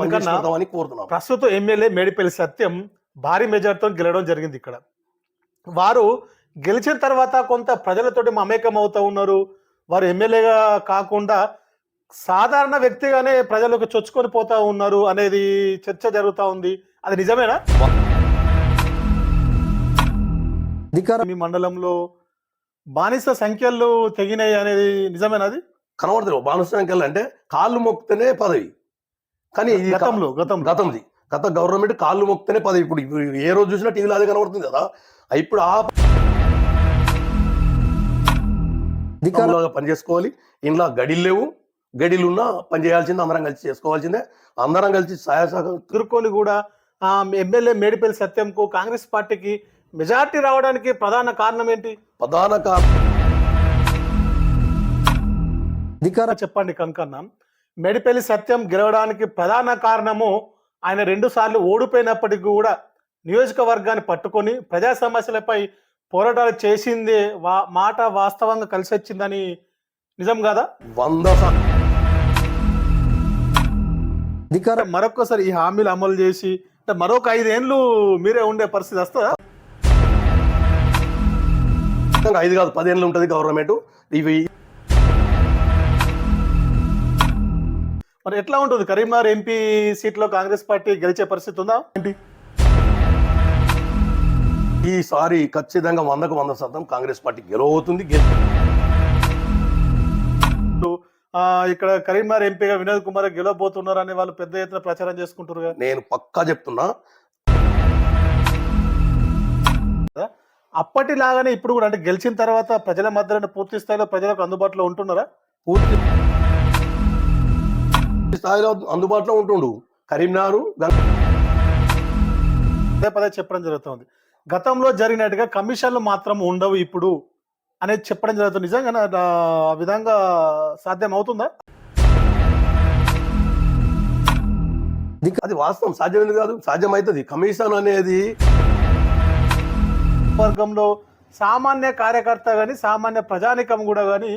పనిచేసుకుంటామని కోరుతున్నాం. ప్రస్తుత ఎమ్మెల్యే మేడిపల్లి సత్యం భారీ మెజార్టీతో గెలవడం జరిగింది ఇక్కడ. వారు గెలిచిన తర్వాత కొంత ప్రజలతోటి మమేకం అవుతూ ఉన్నారు. వారు ఎమ్మెల్యేగా కాకుండా సాధారణ వ్యక్తిగానే ప్రజలకు చొచ్చుకొని పోతా ఉన్నారు అనేది చర్చ జరుగుతూ ఉంది. అది నిజమేనా? అధికార మీ మండలంలో బానిస సంఖ్యలు తెగినాయి అనేది నిజమేనా అది? కనబడతారు బానుసంఖ్యలు అంటే కాళ్ళు మొక్కితేనే పదవి. కానీ ఇది గతంలో గతంలో. గతంది. గత గవర్నమెంట్ కాళ్ళు మొక్కితేనే పదవి ఇప్పుడు ఏ రోజు చూసినా టీవీలో అదే కనబడుతుంది కదా. ఇప్పుడు ఆ పని చేసుకోవాలి. ఇంట్లో గడిలు లేవు. గడిలు ఉన్నా పని చేయాల్సిందే అందరం కలిసి చేసుకోవాల్సిందే. అందరం కలిసి సహాయ సహకారం కూడా ఆ, ఎమ్మెల్యే మేడిపల్లి సత్యంకు కాంగ్రెస్ పార్టీకి మెజార్టీ రావడానికి ప్రధాన కారణం ఏంటి? ప్రధాన కారణం అధికార చెప్పండి కనుకన్నా మేడిపల్లి సత్యం గెలవడానికి ప్రధాన కారణము ఆయన రెండు సార్లు ఓడిపోయినప్పటికీ కూడా నియోజకవర్గాన్ని పట్టుకొని ప్రజా సమస్యలపై పోరాటాలు చేసిందే వా మాట వాస్తవంగా కలిసి వచ్చిందని నిజం కాదా? వంద అధికార మరొకసారి ఈ హామీలు అమలు చేసి అంటే మరొక ఐదేళ్ళు మీరే ఉండే పరిస్థితి వస్తుందా? ఐదు కాదు పదేళ్ళు ఉంటుంది గవర్నమెంట్ ఇవి మరి ఎట్లా ఉంటుంది? కరీంనగర్ ఎంపీ సీట్లో కాంగ్రెస్ పార్టీ గెలిచే పరిస్థితి ఉందా? ఏంటి? ఈసారి ఖచ్చితంగా వందకు వంద శాతం కాంగ్రెస్ పార్టీ గెలవబోతుంది గెల్- ఆ, ఇక్కడ కరీంనగర్ ఎంపీగా వినోద్ కుమార్ గెలవబోతున్నారు అని వాళ్ళు పెద్ద ఎత్తున ప్రచారం చేసుకుంటారు. నేను పక్కా చెప్తున్నా. అప్పటిలాగానే ఇప్పుడు కూడా అంటే గెలిచిన తర్వాత ప్రజల మధ్యలో పూర్తి స్థాయిలో ప్రజలకు అందుబాటులో ఉంటున్నారా? పూర్తి స్థాయిలో అందుబాటులో ఉంటుండు. కరీంనగర్ పదే పదే చెప్పడం జరుగుతుంది. గతంలో జరిగినట్టుగా కమిషన్లు మాత్రం ఉండవు ఇప్పుడు అనేది చెప్పడం జరుగుతుంది. నిజంగా ఆ విధంగా సాధ్యం అవుతుందా అది వాస్తవం. సాధ్యమైనది కాదు. సాధ్యమవుతుంది. కమిషన్ అనేది వర్గంలో సామాన్య కార్యకర్త కానీ సామాన్య ప్రజానికం కూడా కానీ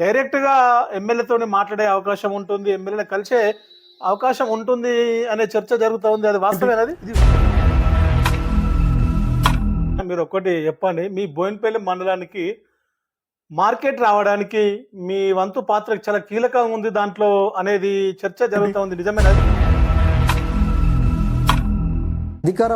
డైరెక్ట్గా ఎమ్మెల్యేతో మాట్లాడే అవకాశం ఉంటుంది ఎమ్మెల్యేని కలిసే అవకాశం ఉంటుంది అనే చర్చ జరుగుతూ ఉంది. అది వాస్తవేనది ఇది మీరు ఒకటి చెప్పండి మీ బోయినపల్లి మండలానికి మార్కెట్ రావడానికి మీ వంతు పాత్ర చాలా కీలకంగా ఉంది దాంట్లో అనేది చర్చ జరుగుతూ ఉంది. నిజమేనా అధికార